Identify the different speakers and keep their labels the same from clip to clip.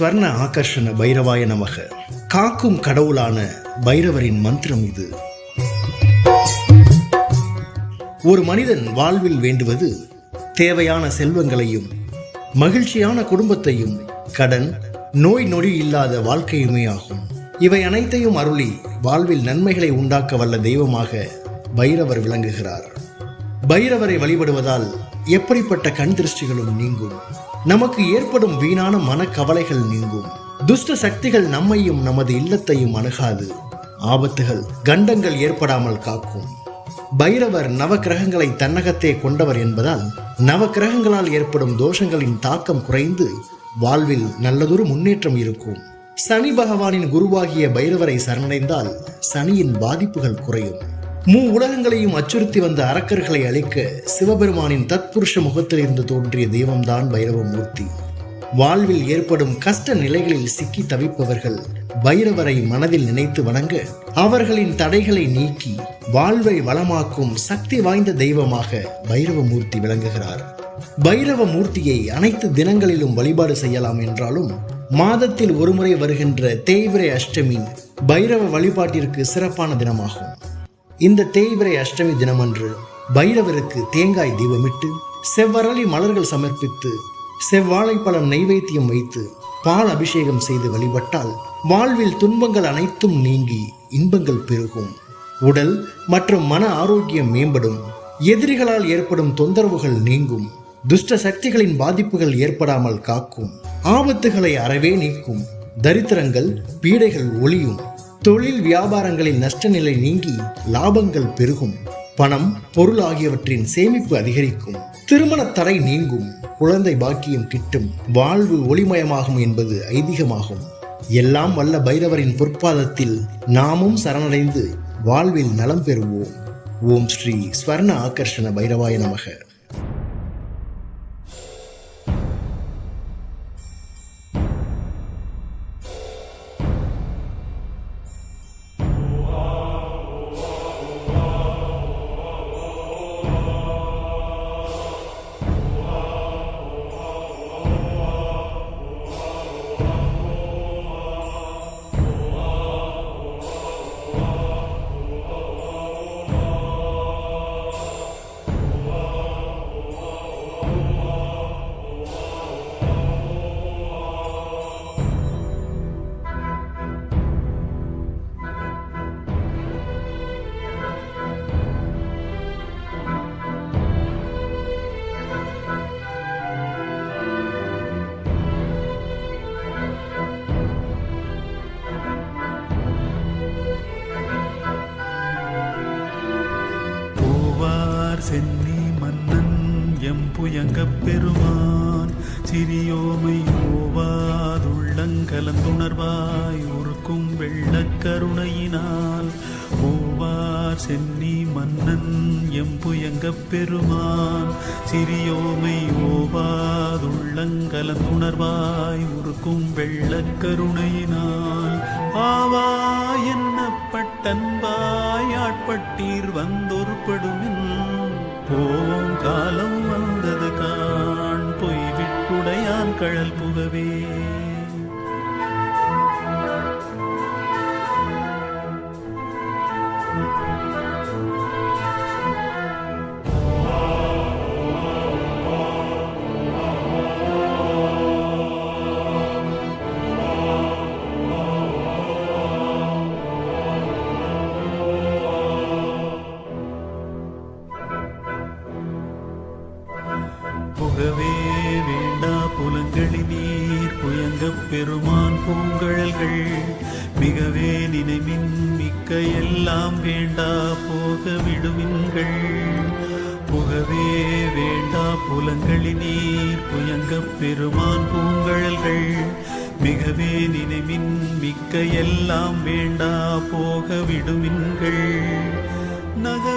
Speaker 1: ஸ்வர்ண ஆகர்ஷண பைரவாய நமக. காக்கும் கடவுளான பைரவரின் மந்திரம் இது. ஒரு மனிதன் வாழ்வில் வேண்டுவது தேவையான செல்வங்களையும் மகிழ்ச்சியான குடும்பத்தையும் கடன் நோய் நொடி இல்லாத வாழ்க்கையுமே ஆகும். இவை அனைத்தையும் அருளி வாழ்வில் நன்மைகளை உண்டாக்க வல்ல தெய்வமாக பைரவர் விளங்குகிறார். பைரவரை வழிபடுவதால் எப்படிப்பட்ட கண் திருஷ்டிகளும் நீங்கும். நமக்கு ஏற்படும் வீணான மனக்கவலைகள் நீங்கும். துஷ்ட சக்திகள் நம்மையும் நமது இல்லத்தையும் அணுகாது. ஆபத்துகள் கண்டங்கள் ஏற்படாமல் காக்கும். பைரவர் நவக்கிரகங்களை தன்னகத்தே கொண்டவர் என்பதால் நவக்கிரகங்களால் ஏற்படும் தோஷங்களின் தாக்கம் குறைந்து வாழ்வில் நல்லதொரு முன்னேற்றம் இருக்கும். சனி பகவானின் குருவாகிய பைரவரை சரணடைந்தால் சனியின் பாதிப்புகள் குறையும். மூ உலகங்களையும் அச்சுறுத்தி வந்த அரக்கர்களை அழிக்க சிவபெருமானின் தத்புருஷ முகத்தில் இருந்து தோன்றிய தெய்வம்தான் பைரவமூர்த்தி. வாழ்வில் ஏற்படும் கஷ்ட நிலைகளில் சிக்கி தவிப்பவர்கள் பைரவரை மனதில் நினைத்து வணங்க அவர்களின் தடைகளை நீக்கி வாழ்வை வளமாக்கும் சக்தி வாய்ந்த தெய்வமாக பைரவமூர்த்தி விளங்குகிறார். பைரவ மூர்த்தியை அனைத்து தினங்களிலும் வழிபாடு செய்யலாம் என்றாலும் மாதத்தில் ஒருமுறை வருகின்ற தேய்விரை அஷ்டமி பைரவ வழிபாட்டிற்கு சிறப்பான தினமாகும். இந்த தேய்பிரை அஷ்டமி தினமன்று பைரவருக்கு தேங்காய் தீபமிட்டு செவ்வரளி மலர்கள் சமர்ப்பித்து செவ்வாழைப்பழம் நைவேத்தியம் வைத்து பால் அபிஷேகம் செய்து வழிபட்டால் வாழ்வில் துன்பங்கள் அனைத்தும் நீங்கி இன்பங்கள் பெருகும். உடல் மற்றும் மன ஆரோக்கியம் மேம்படும். எதிரிகளால் ஏற்படும் தொந்தரவுகள் நீங்கும். துஷ்ட சக்திகளின் பாதிப்புகள் ஏற்படாமல் காக்கும். ஆபத்துகளை அறவே நீக்கும். தரித்திரங்கள் பீடைகள் ஒளியும். தொழில் வியாபாரங்களில் நஷ்ட நிலை நீங்கி லாபங்கள் பெருகும். பணம் பொருள் ஆகியவற்றின் சேமிப்பு அதிகரிக்கும். திருமண தடை நீங்கும். குழந்தை பாக்கியம் கிட்டும். வாழ்வு ஒளிமயமாகும் என்பது ஐதீகமாகும். எல்லாம் வல்ல பைரவரின் பொற்பாதத்தில் நாமும் சரணடைந்து வாழ்வில் நலம் பெறுவோம். ஓம் ஸ்ரீ ஸ்வர்ண ஆகர்ஷண பைரவாய நமக.
Speaker 2: சிறியோமை ஓவாதுள்ளங்கலந்துணர்வாய் உருக்கும் வெள்ளக்கருணையினால் பூவார் சென்னி மன்னன் எம்புயங்கப் பெருமான். சிறியோமை ஓவாதுள்ளங்கலந்துணர்வாய் உருக்கும் வெள்ளக்கருணையினால் ஆவா என்னப்பட்டன்பாய் ஆட்பட்டீர் வந்தொருப்படுமின். போவோம் காலம் வந்தது விட்டுடையான் கழல் புகவே. பூங்கழல்கள். மிகவே நினைவின் மிக்க எல்லாம் வேண்டா போக விடுமின்கள். புகவே வேண்டா புலங்களி நீர் புயங்கப் பெருமான் பூங்கழல்கள். மிகவே நினைவின் மிக்க எல்லாம் வேண்டா போக விடுமின்கள். நகவே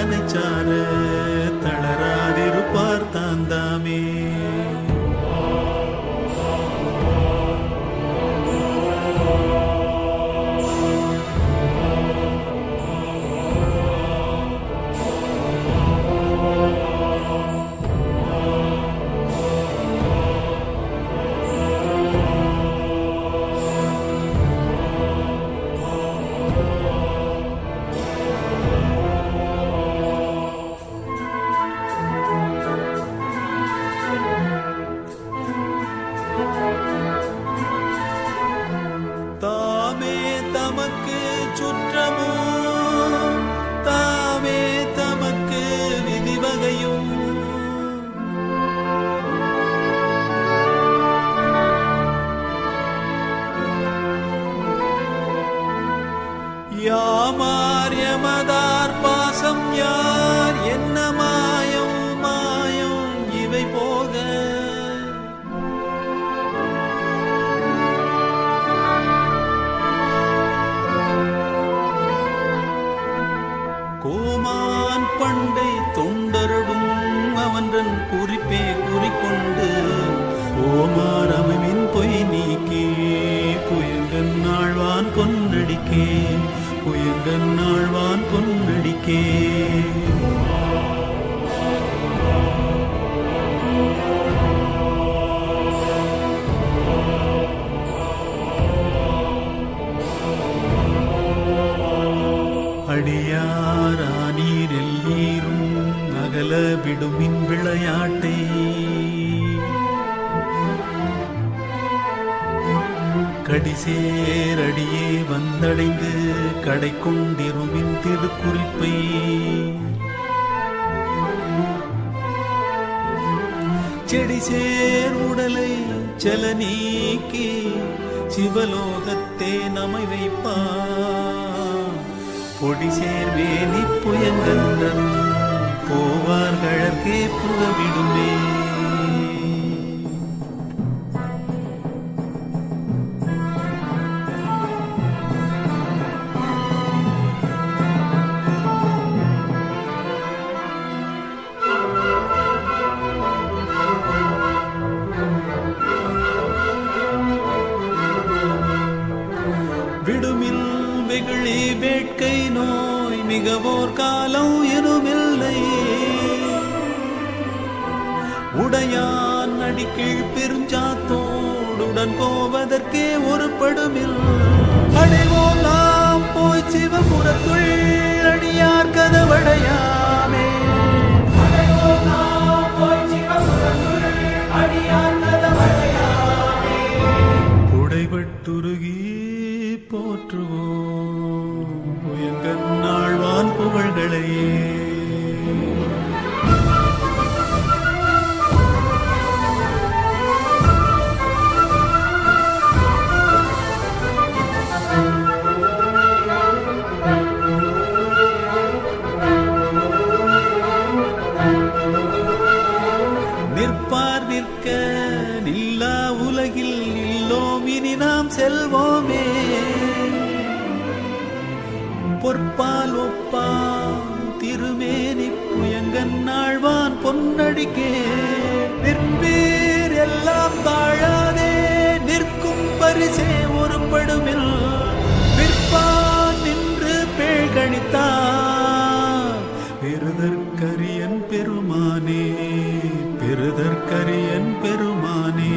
Speaker 2: தன்னை சார தளராதிருப்பார் யாமார் எமதார் பாசம் யார் என்ன மாயம் மாயம் இவை போக. கோமான் பண்டை தொண்டரடும் அவன்றன் குறிப்பே குறிக்கொண்டு கோமாரமின் பொய் நீக்கே புயங்கன் ஆழ்வான் பொன்னடிக்கே அடியாரானீர் எல்லீரும் அகல விடுமின் விளையாட்டை. கடிசேரடியே வந்தடைந்து கடை கொண்டிருமின் திருக்குறிப்பை. செடி சேர் உடலை செல நீக்கி சிவலோகத்தே நமை வைப்பான் பொடி சேர் வேலி புயங்கன்றன் போவார்களே புகவிடுமே. வெகுளி வேட்கை நோய் மிகவோர் காலம் எனுமில்லை. உடையான் அடிக்கீழ் பெருஞ்சாத்தோடுடன் போவதற்கே ஒரு படுமில் அடைவோம் நாம் போய் சிவபுரத்துள் பொற்பால் ஒப்பான் திருமேனி புயங்கன் நாழ்வான் பொன்னடிக்கே. நிற்பீர் எல்லாம் தாழாதே. நிற்கும் பரிசே ஒரு படுமில் விற்பான் நின்று பேழ்கணித்தான். பெருதற்கரியன் பெருமானே. பெருதற்கரியன் பெருமானே.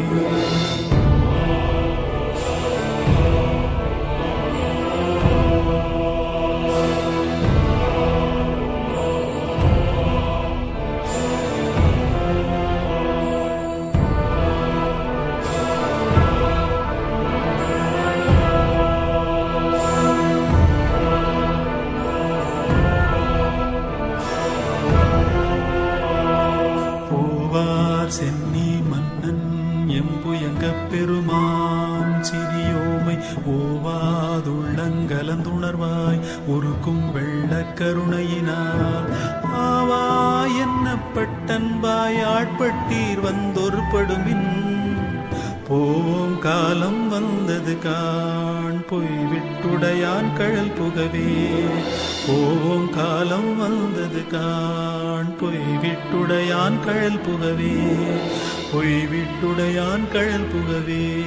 Speaker 2: உருக்கும் வெள்ள கருணையினால். ஆவா என்னப்பட்டன்பாய் ஆட்பட்டீர் வந்தொருபடுமின் போவோம் காலம் வந்தது காண். பொய் விட்டுடையான் கழல் புகவே. போவோம் காலம் வந்தது காண். பொய் விட்டுடையான் கழல் புகவே. பொய் விட்டுடையான் கழல் புகவே.